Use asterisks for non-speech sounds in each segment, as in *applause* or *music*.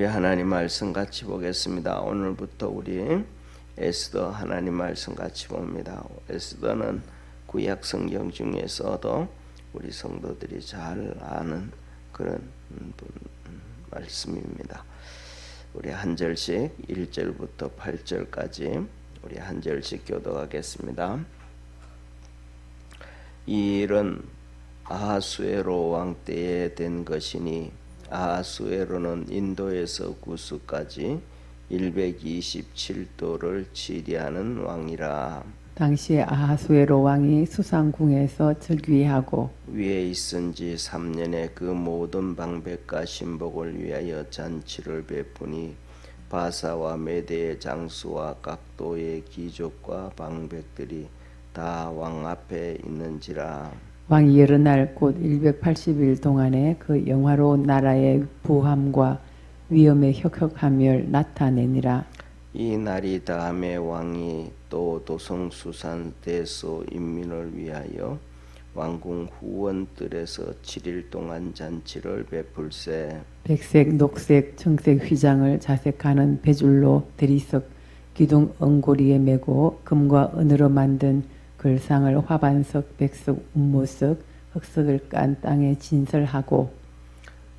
우리 하나님 말씀 같이 보겠습니다. 오늘부터 우리 에스더 하나님 말씀 같이 봅니다. 에스더는 구약 성경 중에서도 우리 성도들이 잘 아는 그런 말씀입니다. 우리 한 절씩 1절부터 8절까지 우리 한 절씩 교도하겠습니다. 이 일은 아하수에로 왕 때에 된 것이니 아하수에로는 인도에서 구스까지 127도를 지리하는 왕이라. 당시 아하수에로 왕이 수상궁에서 즉위하고 위에 있은지 3년에 그 모든 방백과 신복을 위하여 잔치를 베푸니 바사와 메대의 장수와 각도의 귀족과 방백들이 다 왕 앞에 있는지라 왕이 여러 날곧 180일 동안에 그 영화로운 나라의 부함과 위엄의 혁혁함을 나타내니라. 이 날이 다음에 왕이 또 도성 수산 대소 인민을 위하여 왕궁 후원들에서 7일 동안 잔치를 베풀세 백색, 녹색, 청색 휘장을 자색하는 배줄로 대리석 기둥 엉고리에 메고 금과 은으로 만든 글상을 화반석, 백석, 운모석, 흑석을 깐 땅에 진설하고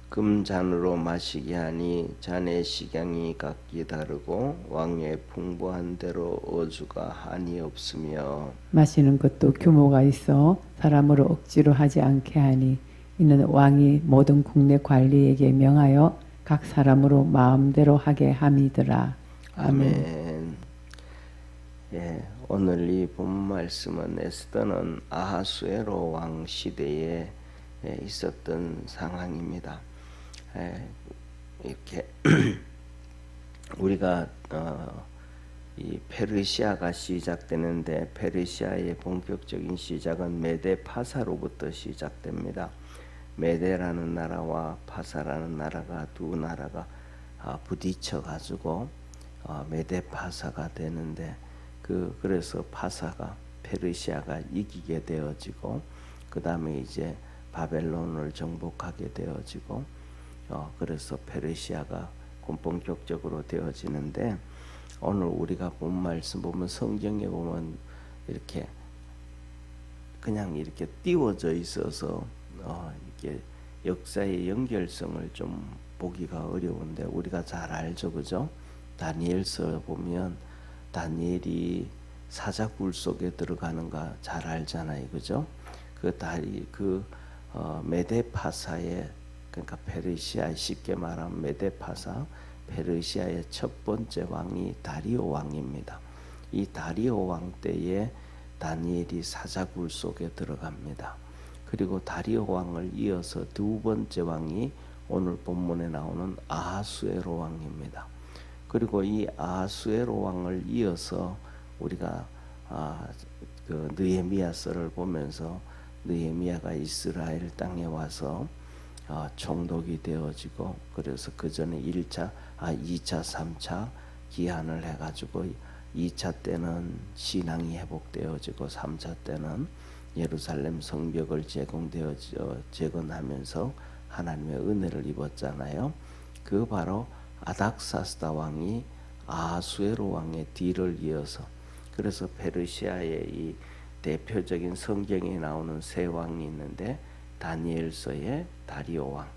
금잔으로 마시게 하니 잔의 식양이 각기 다르고 왕의 풍부한 대로 어주가 한이 없으며 마시는 것도 규모가 있어 사람으로 억지로 하지 않게 하니 이는 왕이 모든 국내 관리에게 명하여 각 사람으로 마음대로 하게 함이더라. 아멘. 예, 오늘 이 본 말씀은 에스더는 아하수에로 왕 시대에 예, 있었던 상황입니다. 예, 이렇게 *clears throat* 우리가 어, 이 페르시아가 시작되는데 페르시아의 본격적인 시작은 메데 파사로부터 시작됩니다. 메데라는 나라와 파사라는 나라가 두 나라가 아, 부딪혀 가지고 어, 메데 파사가 되는데 그 그래서 파사가 페르시아가 이기게 되어지고 그 다음에 이제 바벨론을 정복하게 되어지고 어, 그래서 페르시아가 본격적으로 되어지는데 오늘 우리가 본 말씀 보면 성경에 보면 이렇게 그냥 이렇게 띄워져 있어서 어, 이게 역사의 연결성을 좀 보기가 어려운데 우리가 잘 알죠, 그죠? 다니엘서 보면 다니엘이 사자굴 속에 들어가는가 잘 알잖아요, 그죠? 그 다리 그 어, 메데파사의 그러니까 페르시아 쉽게 말하면 메데파사 페르시아의 첫 번째 왕이 다리오 왕입니다. 이 다리오 왕 때에 다니엘이 사자굴 속에 들어갑니다. 그리고 다리오 왕을 이어서 두 번째 왕이 오늘 본문에 나오는 아하수에로 왕입니다. 그리고 이 아하수에로 왕을 이어서 우리가 아, 그 느헤미야서를 보면서 느헤미야가 이스라엘 땅에 와서 어, 총독이 되어지고 그래서 그 전에 1차, 아 2차, 3차 기한을 해가지고 2차 때는 신앙이 회복되어지고 3차 때는 예루살렘 성벽을 제공되어 재건하면서 하나님의 은혜를 입었잖아요. 그 바로 아닥사스다 왕이 아수에로 왕의 뒤를 이어서 그래서 페르시아의 이 대표적인 성경에 나오는 세 왕이 있는데 다니엘서의 다리오 왕,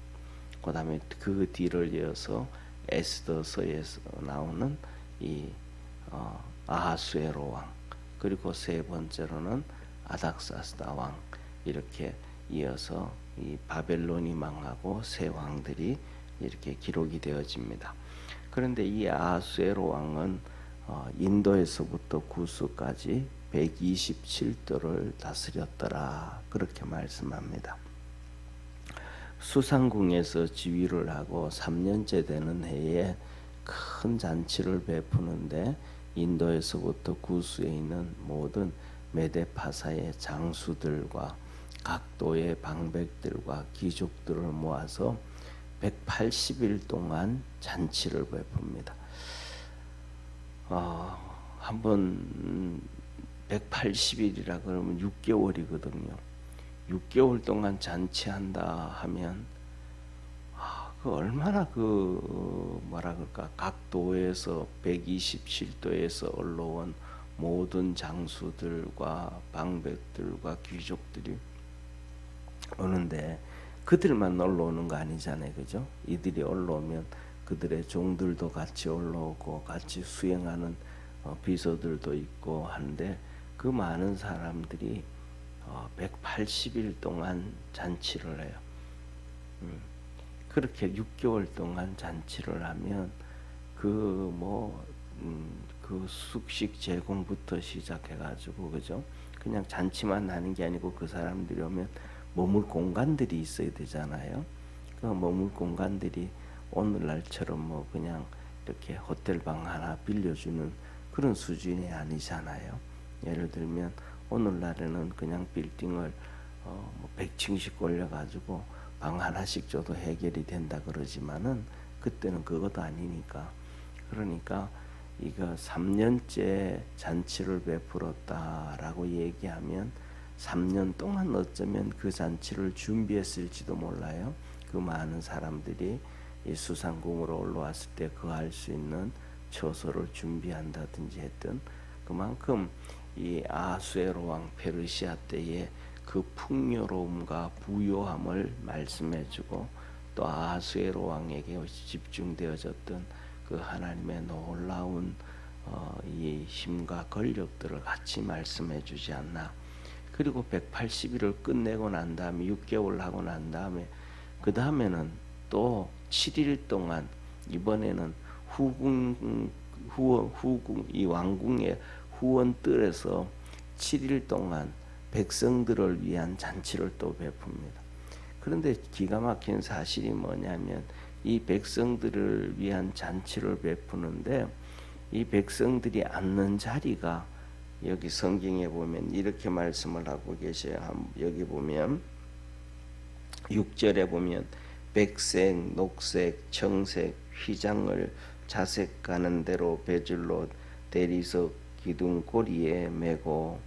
그 다음에 그 뒤를 이어서 에스더서에서 나오는 이 어, 아하수에로 왕, 그리고 세 번째로는 아닥사스다 왕 이렇게 이어서 이 바벨론이 망하고 세 왕들이 이렇게 기록이 되어집니다. 그런데 이 아하수에로 왕은 어, 인도에서부터 구스까지 127도를 다스렸더라 그렇게 말씀합니다. 수상궁에서 지휘를 하고 3년째 되는 해에 큰 잔치를 베푸는데 인도에서부터 구수에 있는 모든 메데파사의 장수들과 각도의 방백들과 귀족들을 모아서 180일 동안 잔치를 베풉니다. 어, 한번 180일이라 그러면 6개월이거든요. 6개월 동안 잔치한다 하면 아, 그 얼마나 그 어, 뭐라 그럴까 각 도에서 127도에서 올라온 모든 장수들과 방백들과 귀족들이 오는데 그들만 올라오는 거 아니잖아요, 그죠? 이들이 올라오면 그들의 종들도 같이 올라오고 같이 수행하는 어, 비서들도 있고 하는데 그 많은 사람들이 어, 180일 동안 잔치를 해요. 음, 그렇게 6개월 동안 잔치를 하면 그뭐 음, 그 숙식 제공부터 시작해가지고 그죠? 그냥 잔치만 하는 게 아니고 그 사람들이 오면 머물 공간들이 있어야 되잖아요. 그 머물 공간들이 오늘날처럼 뭐 그냥 이렇게 호텔 방 하나 빌려주는 그런 수준이 아니잖아요. 예를 들면 오늘날에는 그냥 빌딩을 어, 뭐 100층씩 올려가지고 방 하나씩 줘도 해결이 된다 그러지만은 그때는 그것도 아니니까 그러니까 이거 3년째 잔치를 베풀었다라고 얘기하면 3년 동안 어쩌면 그 잔치를 준비했을지도 몰라요. 그 많은 사람들이 이 수상궁으로 올라왔을 때 거할 수 있는 처소를 준비한다든지 했던 그만큼 이 아수에로 왕 페르시아 때의 그 풍요로움과 부요함을 말씀해주고 또 아수에로 왕에게 집중되어졌던 그 하나님의 놀라운 어, 이 힘과 권력들을 같이 말씀해주지 않나. 그리고 180일을 끝내고 난 다음에 6개월 하고 난 다음에 그 다음에는 또 7일 동안 이번에는 후궁 후원 후궁 이 왕궁의 후원뜰에서 7일 동안 백성들을 위한 잔치를 또 베풉니다. 그런데 기가 막힌 사실이 뭐냐면 이 백성들을 위한 잔치를 베푸는데 이 백성들이 앉는 자리가 여기 성경에 보면 이렇게 말씀을 하고 계셔요. 여기 보면 6절에 보면 백색, 녹색, 청색, 휘장을 자색 가는 대로 배줄로 대리석 기둥 꼬리에 메고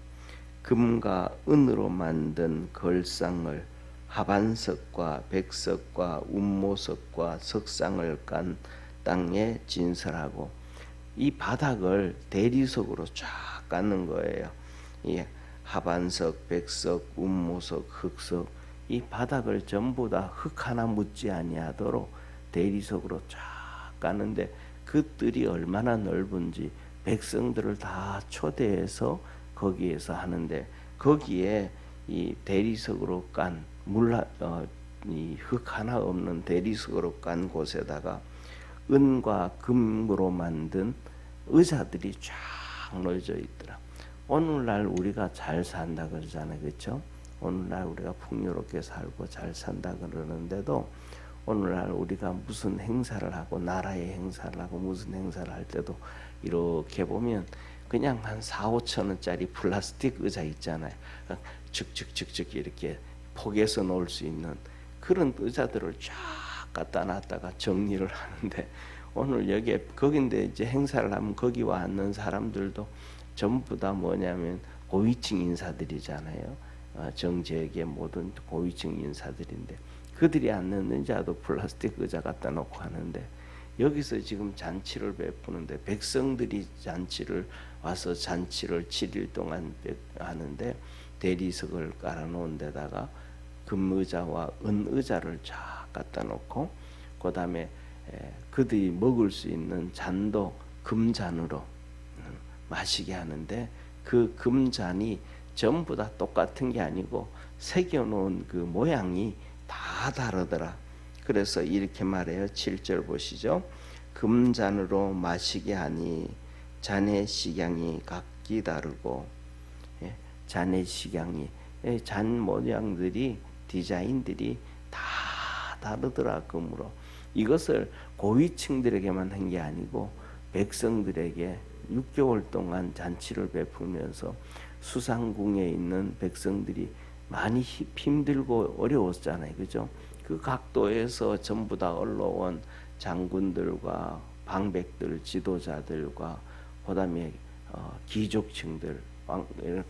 금과 은으로 만든 걸상을 하반석과 백석과 운모석과 석상을 깐 땅에 진설하고 이 바닥을 대리석으로 쫙 깎는 거예요. 이 하반석, 백석, 운모석, 흑석 이 바닥을 전부 다 흙 하나 묻지 아니하도록 대리석으로 쫙 까는데 그 뜰이 얼마나 넓은지 백성들을 다 초대해서 거기에서 하는데 거기에 이 대리석으로 깐 물이흙 어, 하나 없는 대리석으로 깐 곳에다가 은과 금으로 만든 의자들이 쫙 놓여져 있더라. 오늘날 우리가 잘 산다 그러잖아요, 그렇죠? 오늘날 우리가 풍요롭게 살고 잘 산다 그러는데도 오늘날 우리가 무슨 행사를 하고 나라의 행사를 하고 무슨 행사를 할 때도 이렇게 보면 그냥 한 4, 5천 원짜리 플라스틱 의자 있잖아요. 즉즉즉즉 이렇게 폭에서 놓을 수 있는 그런 의자들을 쫙 갖다 놨다가 정리를 하는데 오늘 여기에 거긴데 이제 행사를 하면 거기 와 앉는 사람들도 전부 다 뭐냐면 고위층 인사들이잖아요. 어, 정재계 모든 고위층 인사들인데 그들이 앉는 의자도 플라스틱 의자 갖다 놓고 하는데 여기서 지금 잔치를 베푸는데 백성들이 잔치를 와서 잔치를 7일 동안 하는데 대리석을 깔아놓은 데다가 금의자와 은의자를 쫙 갖다 놓고 그 다음에 그들이 먹을 수 있는 잔도 금잔으로 음, 마시게 하는데 그 금잔이 전부 다 똑같은 게 아니고 새겨놓은 그 모양이 다 다르더라. 그래서 이렇게 말해요. 7절 보시죠. 금잔으로 마시게 하니 잔의 식양이 각기 다르고 예, 잔의 식양이 예, 잔 모양들이 디자인들이 다 다르더라 금으로 이것을 고위층들에게만 한 게 아니고 백성들에게 6개월 동안 잔치를 베풀면서 수상궁에 있는 백성들이 많이 힘들고 어려웠잖아요. 그죠? 그 각도에서 전부 다 올라온 장군들과 방백들, 지도자들과 그다음에 어, 귀족층들, 왕,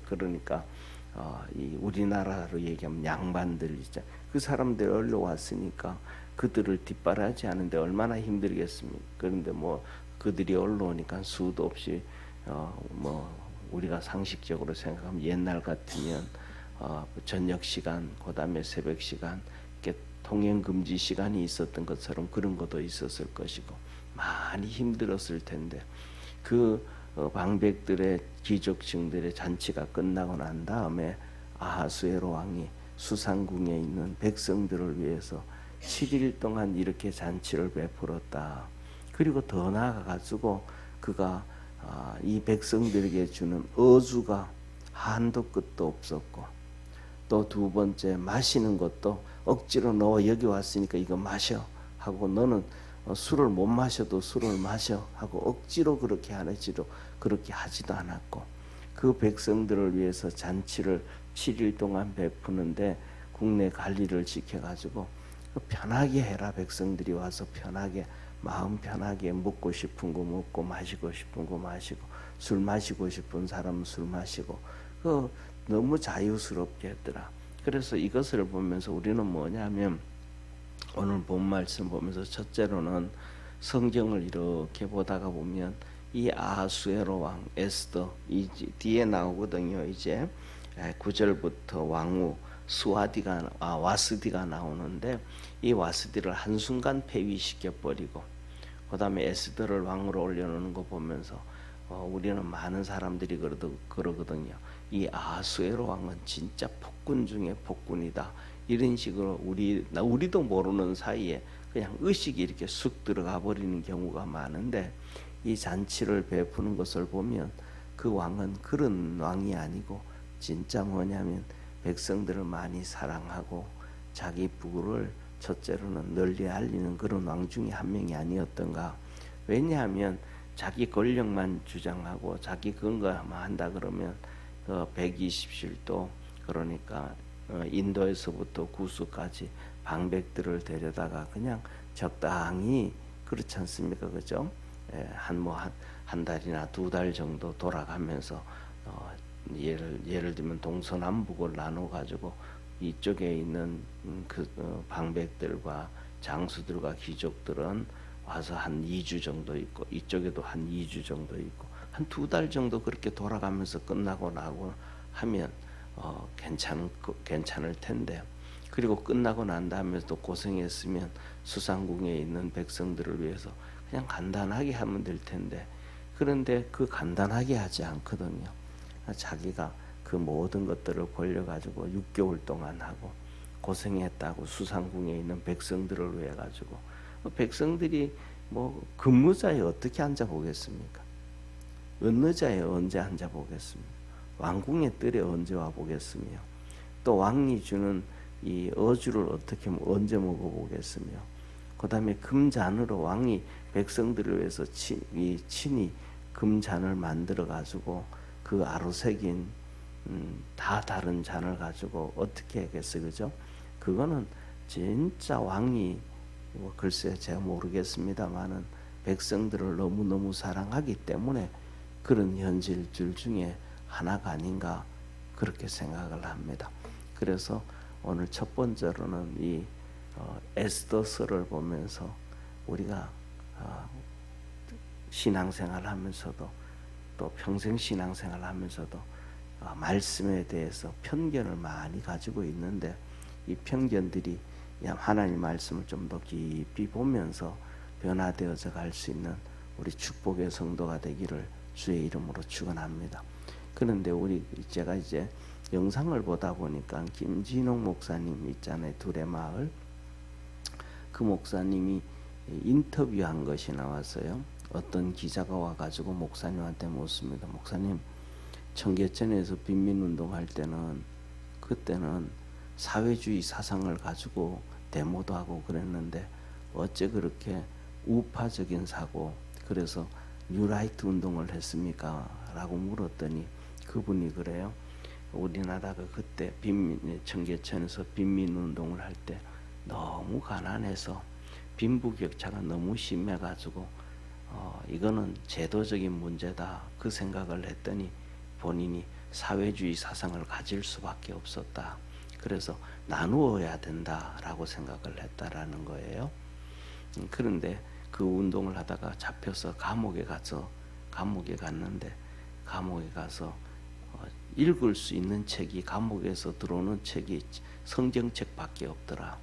그러니까 어, 이 우리나라로 얘기하면 양반들 있죠. 그 사람들 올라왔으니까 그들을 뒷바라지 하는데 얼마나 힘들겠습니까? 그런데 뭐 그들이 올라오니까 수도 없이 어 뭐 우리가 상식적으로 생각하면 옛날 같으면 어 저녁 시간 그다음에 새벽 시간 통행 금지 시간이 있었던 것처럼 그런 것도 있었을 것이고 많이 힘들었을 텐데 그 어, 방백들의 귀족층들의 잔치가 끝나고 난 다음에 아하수에로 왕이 수상궁에 있는 백성들을 위해서 7일 동안 이렇게 잔치를 베풀었다. 그리고 더 나아가 가지고 그가 아, 이 백성들에게 주는 어주가 한도 끝도 없었고 또 두 번째 마시는 것도 억지로 너 여기 왔으니까 이거 마셔 하고 너는 어, 술을 못 마셔도 술을 마셔 하고 억지로 그렇게 하지도 그렇게 하지도 않았고 그 백성들을 위해서 잔치를 7일 동안 베푸는데 국내 관리를 지켜가지고 편하게 해라 백성들이 와서 편하게 마음 편하게 먹고 싶은 거 먹고 마시고 싶은 거 마시고 술 마시고 싶은 사람은 술 마시고 그 너무 자유스럽게 했더라. 그래서 이것을 보면서 우리는 뭐냐면 오늘 본 말씀 보면서 첫째로는 성경을 이렇게 보다가 보면 이 아수에로 왕 에스더 이 뒤에 나오거든요. 이제 9절부터 왕후 수아디가 아, 와스디가 나오는데 이 와스디를 한순간 폐위시켜 버리고 그다음에 에스더를 왕으로 올려놓는 거 보면서 어, 우리는 많은 사람들이 그러도, 그러거든요. 이 아수에로 왕은 진짜 폭군 중에 폭군이다. 이런 식으로 우리 나 우리도 모르는 사이에 그냥 의식이 이렇게 쑥 들어가 버리는 경우가 많은데 이 잔치를 베푸는 것을 보면 그 왕은 그런 왕이 아니고 진짜 뭐냐면 백성들을 많이 사랑하고 자기 부를 첫째로는 널리 알리는 그런 왕 중에 한 명이 아니었던가. 왜냐하면 자기 권력만 주장하고 자기 근거만 한다 그러면 그 120실도 그러니까 어, 인도에서부터 구수까지 방백들을 데려다가 그냥 적당히 그렇지 않습니까, 그죠? 예, 한뭐한 한 달이나 두 달 정도 돌아가면서 어, 예를 예를 들면 동서남북을 나눠 가지고 이쪽에 있는 음, 그 어, 방백들과 장수들과 귀족들은 와서 한 2주 정도 있고 이쪽에도 한 2주 정도 있고 한 두 달 정도 그렇게 돌아가면서 끝나고 나고 하면 어, 괜찮 괜찮을 텐데 그리고 끝나고 난 다음에 또 고생했으면 수상궁에 있는 백성들을 위해서 그냥 간단하게 하면 될 텐데 그런데 그 간단하게 하지 않거든요. 자기가 그 모든 것들을 벌려가지고 6개월 동안 하고 고생했다고 수상궁에 있는 백성들을 위해 가지고 백성들이 뭐 근무자에 어떻게 앉아 보겠습니까? 어느 자에 언제 앉아 보겠습니까? 왕궁의 뜰에 언제 와 보겠으며 또 왕이 주는 이 어주를 어떻게 언제 먹어 보겠으며 그다음에 금잔으로 왕이 백성들을 위해서 치, 이 금잔을 만들어 가지고 그 아로새긴 음, 다 다른 잔을 가지고 어떻게 하겠어요, 그죠? 그거는 진짜 왕이 뭐 글쎄 제가 모르겠습니다만은 백성들을 너무 너무 사랑하기 때문에 그런 현실들 중에 하나가 아닌가 그렇게 생각을 합니다. 그래서 오늘 첫 번째로는 이 어, 에스더서를 보면서 우리가 어, 신앙생활 하면서도 또 평생 신앙생활 하면서도 어, 말씀에 대해서 편견을 많이 가지고 있는데 이 편견들이 하나님 말씀을 좀 더 깊이 보면서 변화되어져 갈 수 있는 우리 축복의 성도가 되기를 주의 이름으로 축원합니다. 그런데 우리 제가 이제 영상을 보다 보니까 김진홍 목사님 있잖아요. 둘의 마을 그 목사님이 인터뷰한 것이 나왔어요. 어떤 기자가 와가지고 목사님한테 묻습니다. 목사님 청계천에서 빈민운동 할 때는 그때는 사회주의 사상을 가지고 데모도 하고 그랬는데 어째 그렇게 우파적인 사고 그래서 뉴라이트 운동을 했습니까? 라고 물었더니 그분이 그래요. 우리나라가 그때 빈민 청계천에서 빈민 운동을 할 때 너무 가난해서 빈부격차가 너무 심해가지고 어, 이거는 제도적인 문제다 그 생각을 했더니 본인이 사회주의 사상을 가질 수밖에 없었다. 그래서 나누어야 된다라고 생각을 했다라는 거예요. 음, 그런데 그 운동을 하다가 잡혀서 감옥에 가서 감옥에 갔는데 감옥에 가서 어, 읽을 수 있는 책이 감옥에서 들어오는 책이 성경책밖에 없더라.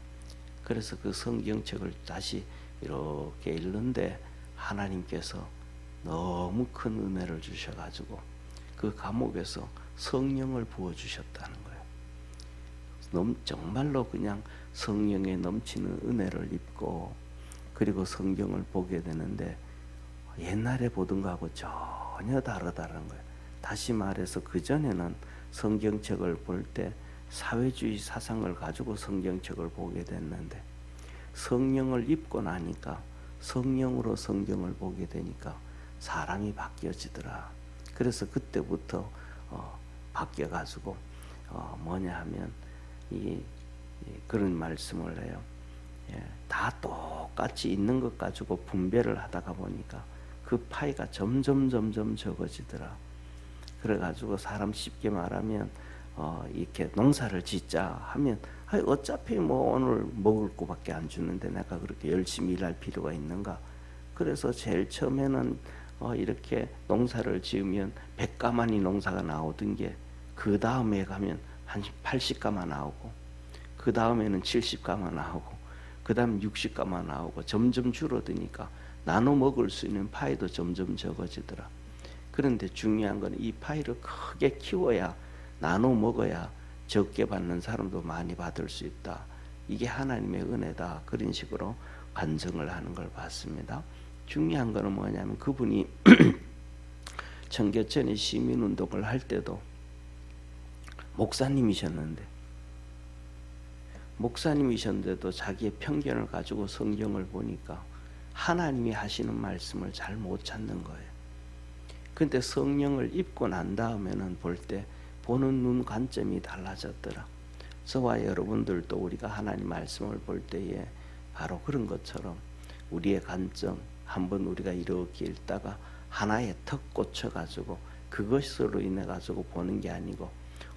그래서 그 성경책을 다시 이렇게 읽는데 하나님께서 너무 큰 은혜를 주셔가지고 그 감옥에서 성령을 부어 주셨다는 거예요. 넘, 정말로 그냥 성령에 넘치는 은혜를 입고 그리고 성경을 보게 되는데 옛날에 보던 거하고 전혀 다르다는 거예요. 다시 말해서 그 전에는 성경책을 볼 때 사회주의 사상을 가지고 성경책을 보게 됐는데 성령을 입고 나니까 성령으로 성경을 보게 되니까 사람이 바뀌어지더라. 그래서 그때부터 어, 바뀌어 가지고 어, 뭐냐 하면 이, 이 그런 말씀을 해요. 예, 다 똑같이 있는 것 가지고 분배를 하다가 보니까 그 파이가 점점 점점 적어지더라. 그래가지고 사람 쉽게 말하면 어, 이렇게 농사를 짓자 하면 아이, 어차피 뭐 오늘 먹을 거밖에 안 주는데 내가 그렇게 열심히 일할 필요가 있는가? 그래서 제일 처음에는 어, 이렇게 농사를 지으면 100가마니 농사가 나오던 게 그 다음에 가면 한 80가마 나오고 그 다음에는 70가마 나오고 그 다음 60가마 나오고 점점 줄어드니까 나눠 먹을 수 있는 파이도 점점 적어지더라. 그런데 중요한 건 이 파이를 크게 키워야 나눠 먹어야 적게 받는 사람도 많이 받을 수 있다. 이게 하나님의 은혜다. 그런 식으로 간증을 하는 걸 봤습니다. 중요한 거는 뭐냐면 그분이 *clears throat* 청계천의 시민운동을 할 때도 목사님이셨는데 목사님이셨는데도 자기의 편견을 가지고 성경을 보니까 하나님이 하시는 말씀을 잘 못 찾는 거예요. 근데 성령을 입고 난 다음에는 볼 때 보는 눈 관점이 달라졌더라. 저와 여러분들도 우리가 하나님 말씀을 볼 때에 바로 그런 것처럼 우리의 관점 한번 우리가 이렇게 읽다가 하나에 턱 꽂혀 가지고 그것으로 인해 가지고 보는 게 아니고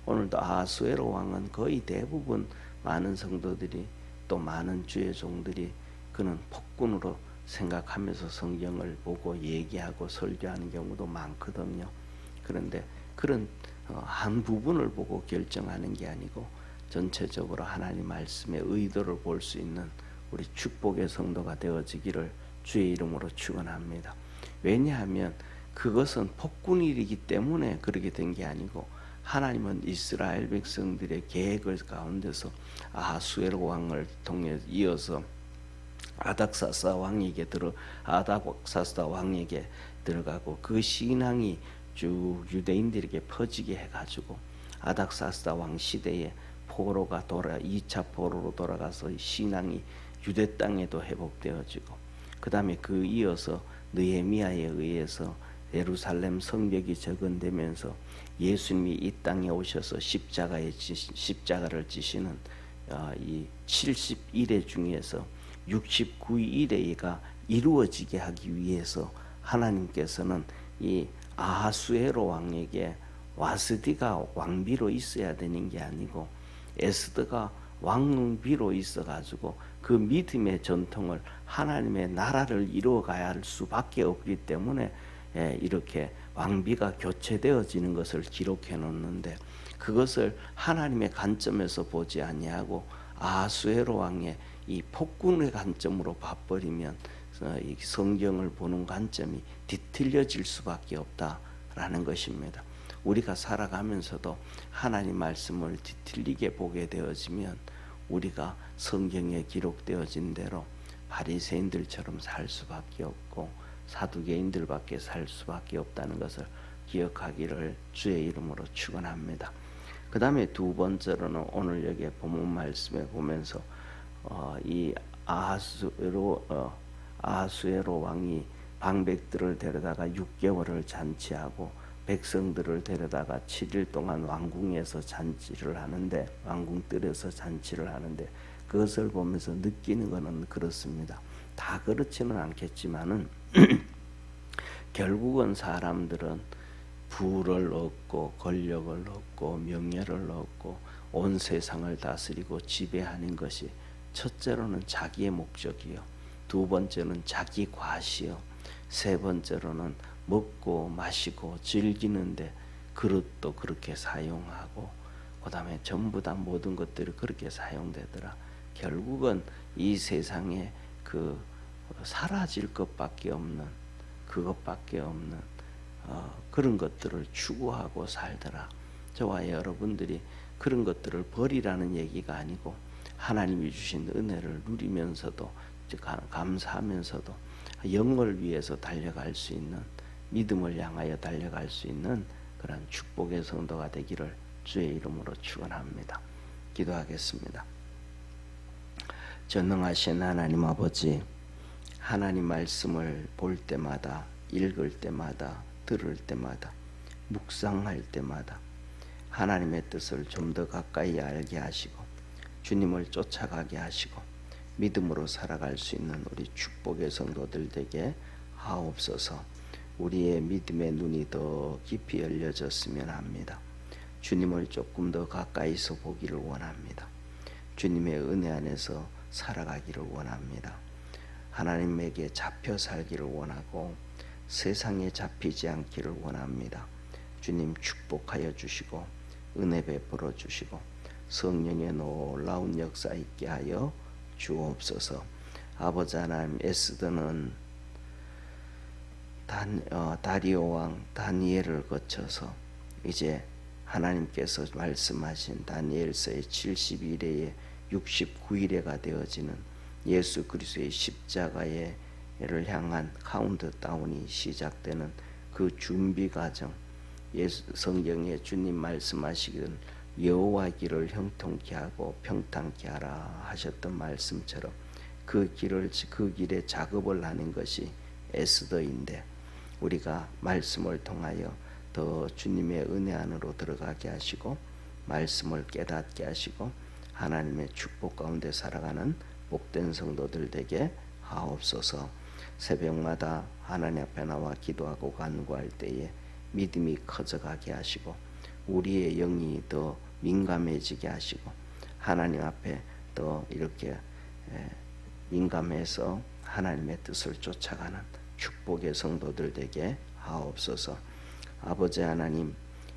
오늘도 아수에로 왕은 거의 대부분 많은 성도들이 또 많은 주의 종들이 그는 폭군으로 생각하면서 성경을 보고 얘기하고 설교하는 경우도 많거든요. 그런데 그런 어, 한 부분을 보고 결정하는 게 아니고 전체적으로 하나님 말씀의 의도를 볼 수 있는 우리 축복의 성도가 되어지기를 주의 이름으로 축원합니다. 왜냐하면 그것은 폭군일이기 때문에 그렇게 된 게 아니고 하나님은 이스라엘 백성들의 계획을 가운데서 아수에로 왕을 통해 이어서 아닥사사 왕에게 들어 아닥사사 왕에게 들어가고 그 신앙이 쭉 유대인들에게 퍼지게 해가지고 아닥사사 왕 시대에 포로가 돌아 2차 포로로 돌아가서 신앙이 유대 땅에도 회복되어지고 그 다음에 그 이어서 느헤미야에 의해서 예루살렘 성벽이 적은되면서 예수님이 이 땅에 오셔서 십자가에 십자가를 지시는 어, 이 71회 중에서 69일에가 이루어지게 하기 위해서 하나님께서는 이 아하수에로 왕에게 와스디가 왕비로 있어야 되는 게 아니고 에스더가 왕비로 있어 가지고 그 믿음의 전통을 하나님의 나라를 이루어 가야 할 수밖에 없기 때문에 예, 이렇게 왕비가 교체되어지는 것을 기록해 놓는데 그것을 하나님의 관점에서 보지 아니하고 아수에로 왕의 이 폭군의 관점으로 봐버리면 어, 이 성경을 보는 관점이 뒤틀려질 수밖에 없다라는 것입니다. 우리가 살아가면서도 하나님 말씀을 뒤틀리게 보게 되어지면 우리가 성경에 기록되어진 대로 바리새인들처럼 살 수밖에 없고 사두개인들밖에 살 수밖에 없다는 것을 기억하기를 주의 이름으로 축원합니다. 그 다음에 두 번째로는 오늘 여기 본문 말씀에 보면서 어, 이 아하수에로 어, 아하수에로 왕이 방백들을 데려다가 6개월을 잔치하고 백성들을 데려다가 7일 동안 왕궁에서 잔치를 하는데 왕궁 뜰에서 잔치를 하는데 그것을 보면서 느끼는 것은 그렇습니다. 다 그렇지는 않겠지만은 *clears throat* 결국은 사람들은 부를 얻고 권력을 얻고 명예를 얻고 온 세상을 다스리고 지배하는 것이 첫째로는 자기의 목적이요. 두 번째는 자기 과시요. 세 번째로는 먹고 마시고 즐기는데 그릇도 그렇게 사용하고 그 다음에 전부 다 모든 것들이 그렇게 사용되더라. 결국은 이 세상에 그 사라질 것밖에 없는 그것밖에 없는 어, 그런 것들을 추구하고 살더라. 저와 여러분들이 그런 것들을 버리라는 얘기가 아니고 하나님이 주신 은혜를 누리면서도 감사하면서도 영을 위해서 달려갈 수 있는 믿음을 향하여 달려갈 수 있는 그런 축복의 성도가 되기를 주의 이름으로 축원합니다. 기도하겠습니다. 전능하신 하나님 아버지 하나님 말씀을 볼 때마다 읽을 때마다 들을 때마다 묵상할 때마다 하나님의 뜻을 좀 더 가까이 알게 하시고 주님을 쫓아가게 하시고 믿음으로 살아갈 수 있는 우리 축복의 성도들 되게 하옵소서. 우리의 믿음의 눈이 더 깊이 열려졌으면 합니다. 주님을 조금 더 가까이서 보기를 원합니다. 주님의 은혜 안에서 살아가기를 원합니다. 하나님에게 잡혀 살기를 원하고 세상에 잡히지 않기를 원합니다. 주님 축복하여 주시고 은혜 베풀어 주시고 성령의 놀라운 역사 있게 하여 주옵소서. 아버지 하나님 에스더는 단, 어, 다리오 왕 다니엘을 거쳐서 이제 하나님께서 말씀하신 다니엘서의 70일에 69일에가 되어지는 예수 그리스도의 십자가의 를 향한 카운트다운이 시작되는 그 준비 과정 예수 성경에 주님 말씀하시기를 여호와 길을 형통케 하고 평탄케 하라 하셨던 말씀처럼 그 길을 그 길에 작업을 하는 것이 에스더인데 우리가 말씀을 통하여 더 주님의 은혜 안으로 들어가게 하시고 말씀을 깨닫게 하시고 하나님의 축복 가운데 살아가는 복된 성도들 되게 하옵소서. 새벽마다 하나님 앞에 나와 기도하고 간구할 때에 믿음이 커져가게 하시고 우리의 영이 더 민감해지게 하시고 하나님 앞에 더 이렇게 민감해서 하나님의 뜻을 쫓아가는 축복의 성도들 되게 하옵소서. 아버지 하나님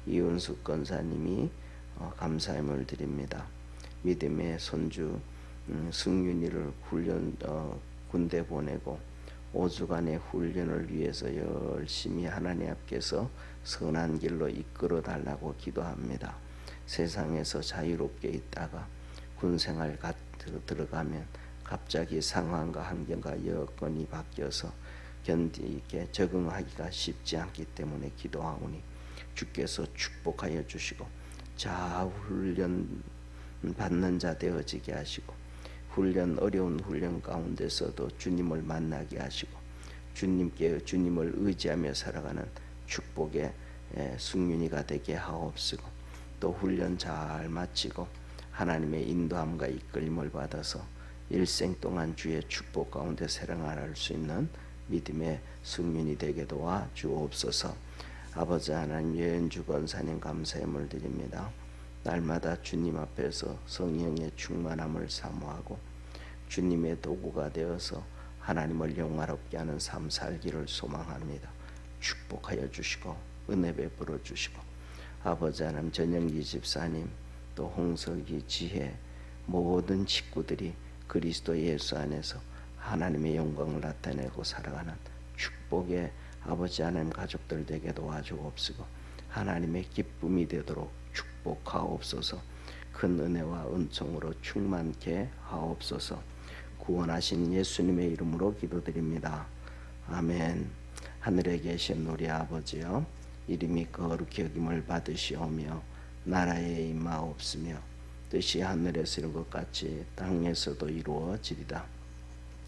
이은숙 권사님이 어, 감사함을 드립니다. 믿음의 손주 음, 승윤이를 훈련 어, 군대 보내고 5주간의 훈련을 위해서 열심히 하나님 앞께서 선한 길로 이끌어 달라고 기도합니다. 세상에서 자유롭게 있다가 군생활 들어가면 갑자기 상황과 환경과 여건이 바뀌어서 견디게 적응하기가 쉽지 않기 때문에 기도하오니 주께서 축복하여 주시고 자훈련 받는 자 되어지게 하시고 훈련 어려운 훈련 가운데서도 주님을 만나게 하시고 주님께 주님을 의지하며 살아가는 축복의 승윤이가 되게 하옵시고 또 훈련 잘 마치고 하나님의 인도함과 이끌림을 받아서 일생 동안 주의 축복 가운데 생활할 수 있는 믿음의 승민이 되게 도와 주옵소서. 아버지 하나님 예언주 권사님 감사함을 드립니다. 날마다 주님 앞에서 성령의 충만함을 사모하고 주님의 도구가 되어서 하나님을 영화롭게 하는 삶 살기를 소망합니다. 축복하여 주시고 은혜 베풀어 주시고 아버지 하나님 전영기 집사님 또 홍석이 지혜 모든 식구들이 그리스도 예수 안에서 하나님의 영광을 나타내고 살아가는 축복의 아버지 하나님 가족들 되게 도와주옵시고 하나님의 기쁨이 되도록 축복하옵소서 큰 은혜와 은총으로 충만케 하옵소서 구원하신 예수님의 이름으로 기도드립니다. 아멘 하늘에 계신 우리 아버지여 이름이 거룩히 여김을 받으시오며 나라에 임하옵으며 뜻이 하늘에서 이룬 것 같이 땅에서도 이루어지리다.